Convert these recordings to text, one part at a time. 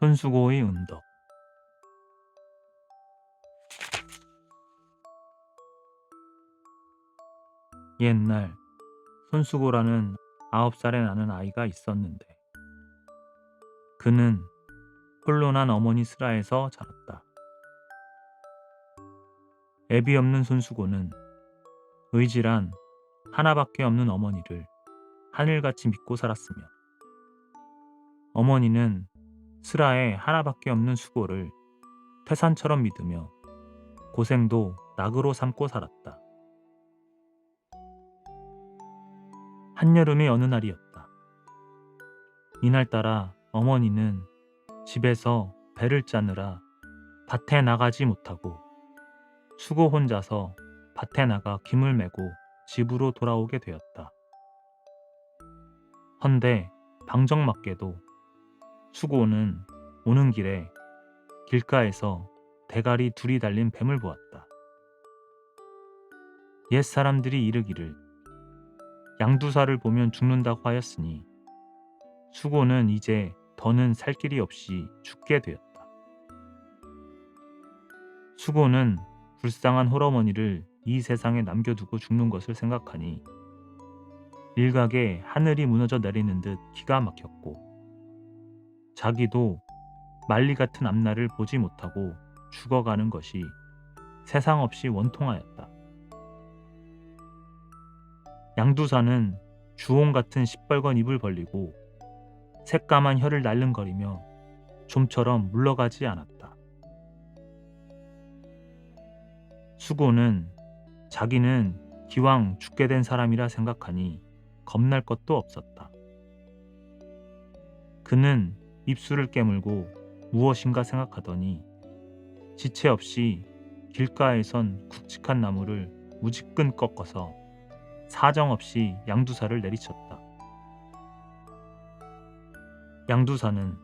손수고의 은덕 옛날 손수고라는 아홉 살에 나는 아이가 있었는데 그는 홀로 난 어머니 슬하에서 자랐다. 애비 없는 손수고는 의지란 하나밖에 없는 어머니를 하늘같이 믿고 살았으며 어머니는 슬하에 하나밖에 없는 수고를 태산처럼 믿으며 고생도 낙으로 삼고 살았다. 한여름의 어느 날이었다. 이날따라 어머니는 집에서 배를 짜느라 밭에 나가지 못하고 수고 혼자서 밭에 나가 김을 메고 집으로 돌아오게 되었다. 헌데 방정맞게도 수고는 오는 길에 길가에서 대가리 둘이 달린 뱀을 보았다. 옛 사람들이 이르기를 양두사를 보면 죽는다고 하였으니 수고는 이제 더는 살 길이 없이 죽게 되었다. 수고는 불쌍한 홀어머니를 이 세상에 남겨두고 죽는 것을 생각하니 일각에 하늘이 무너져 내리는 듯 기가 막혔고 자기도 말리 같은 앞날을 보지 못하고 죽어가는 것이 세상 없이 원통하였다. 양두사는 주홍 같은 시뻘건 입을 벌리고 새까만 혀를 날름거리며 좀처럼 물러가지 않았다. 수고는 자기는 기왕 죽게 된 사람이라 생각하니 겁날 것도 없었다. 그는 입술을 깨물고 무엇인가 생각하더니 지체 없이 길가에선 굵직한 나무를 무지끈 꺾어서 사정없이 양두사를 내리쳤다. 양두사는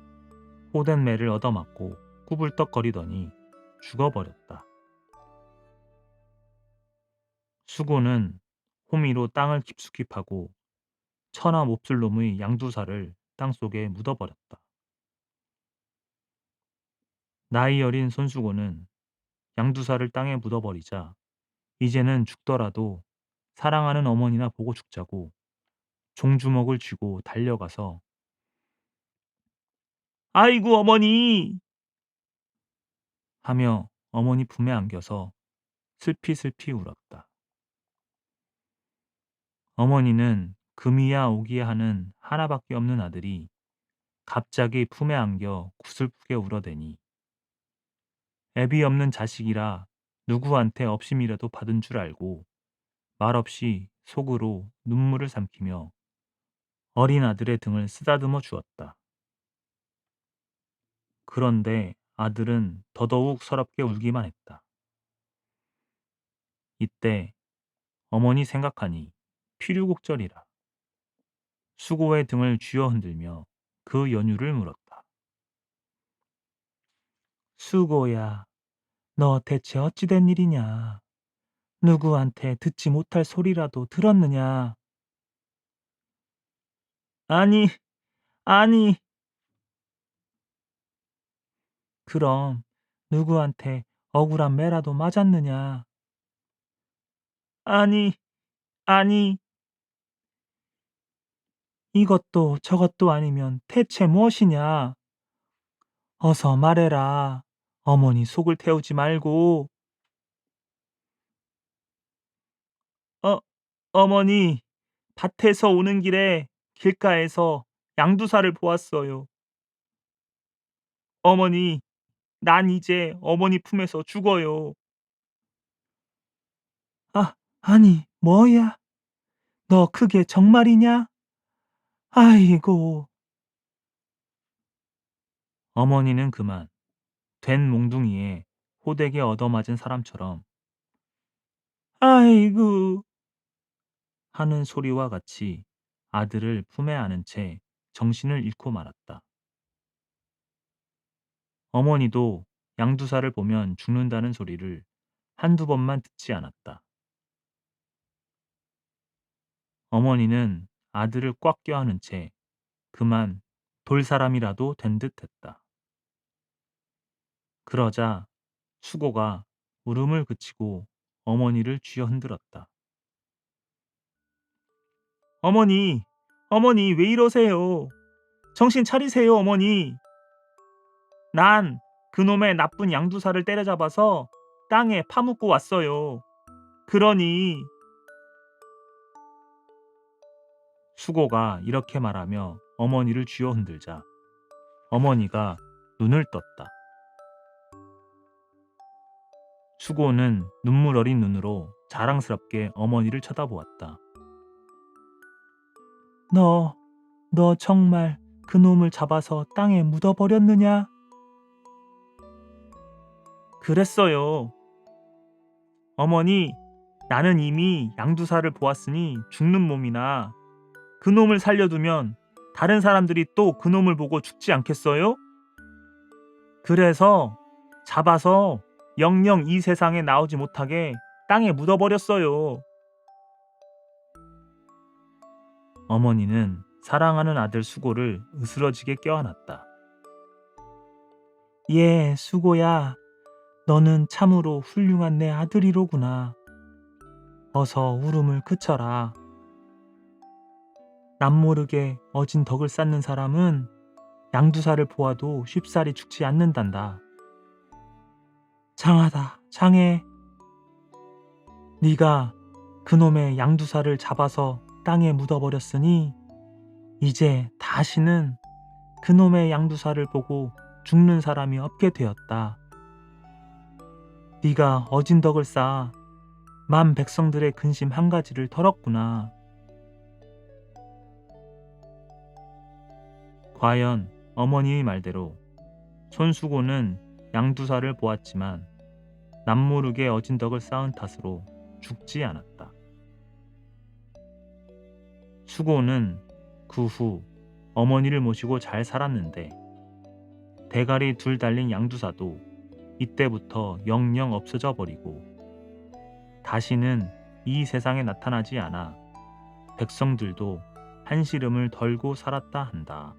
호된 매를 얻어맞고 꾸불떡거리더니 죽어버렸다. 수고는 호미로 땅을 깊숙이 파고 천하 몹쓸 놈의 양두사를 땅속에 묻어버렸다. 나이 어린 손수고는 양두사를 땅에 묻어버리자 이제는 죽더라도 사랑하는 어머니나 보고 죽자고 종주먹을 쥐고 달려가서 아이고 어머니 하며 어머니 품에 안겨서 슬피슬피 울었다. 어머니는 금이야 오기야 하는 하나밖에 없는 아들이 갑자기 품에 안겨 구슬프게 울어대니 애비 없는 자식이라 누구한테 업심이라도 받은 줄 알고 말없이 속으로 눈물을 삼키며 어린 아들의 등을 쓰다듬어 주었다. 그런데 아들은 더더욱 서럽게 울기만 했다. 이때 어머니 생각하니 필요곡절이라 수고의 등을 쥐어 흔들며 그 연유를 물었다. 수고야, 너 대체 어찌된 일이냐? 누구한테 듣지 못할 소리라도 들었느냐? 아니, 아니. 그럼 누구한테 억울한 매라도 맞았느냐? 아니, 아니. 이것도 저것도 아니면 대체 무엇이냐? 어서 말해라. 어머니 속을 태우지 말고. 어, 어머니, 밭에서 오는 길에 길가에서 양두사를 보았어요. 어머니, 난 이제 어머니 품에서 죽어요. 아, 아니, 뭐야? 너 그게 정말이냐? 아이고. 어머니는 그만 된 몽둥이에 호되게 얻어맞은 사람처럼 아이고 하는 소리와 같이 아들을 품에 안은 채 정신을 잃고 말았다. 어머니도 양두사를 보면 죽는다는 소리를 한두 번만 듣지 않았다. 어머니는 아들을 꽉 껴안은 채 그만 돌 사람이라도 된 듯 했다. 그러자 수고가 울음을 그치고 어머니를 쥐어 흔들었다. 어머니, 어머니 왜 이러세요? 정신 차리세요, 어머니. 난 그놈의 나쁜 양두사를 때려잡아서 땅에 파묻고 왔어요. 그러니 수고가 이렇게 말하며 어머니를 쥐어 흔들자 어머니가 눈을 떴다. 수고는 눈물 어린 눈으로 자랑스럽게 어머니를 쳐다보았다. 너, 너 정말 그놈을 잡아서 땅에 묻어버렸느냐? 그랬어요. 어머니, 나는 이미 양두사를 보았으니 죽는 몸이나 그놈을 살려두면 다른 사람들이 또 그놈을 보고 죽지 않겠어요? 그래서 잡아서 영영 이 세상에 나오지 못하게 땅에 묻어버렸어요. 어머니는 사랑하는 아들 수고를 으스러지게 껴안았다. 예, 수고야. 너는 참으로 훌륭한 내 아들이로구나. 어서 울음을 그쳐라. 남모르게 어진 덕을 쌓는 사람은 양두사를 보아도 쉽사리 죽지 않는단다. 장하다, 장해. 네가 그놈의 양두사를 잡아서 땅에 묻어버렸으니 이제 다시는 그놈의 양두사를 보고 죽는 사람이 없게 되었다. 네가 어진 덕을 쌓아 만 백성들의 근심 한 가지를 털었구나. 과연 어머니의 말대로 손수고는 양두사를 보았지만 남모르게 어진 덕을 쌓은 탓으로 죽지 않았다. 수고는 그 후 어머니를 모시고 잘 살았는데 대가리 둘 달린 양두사도 이때부터 영영 없어져 버리고 다시는 이 세상에 나타나지 않아 백성들도 한시름을 덜고 살았다 한다.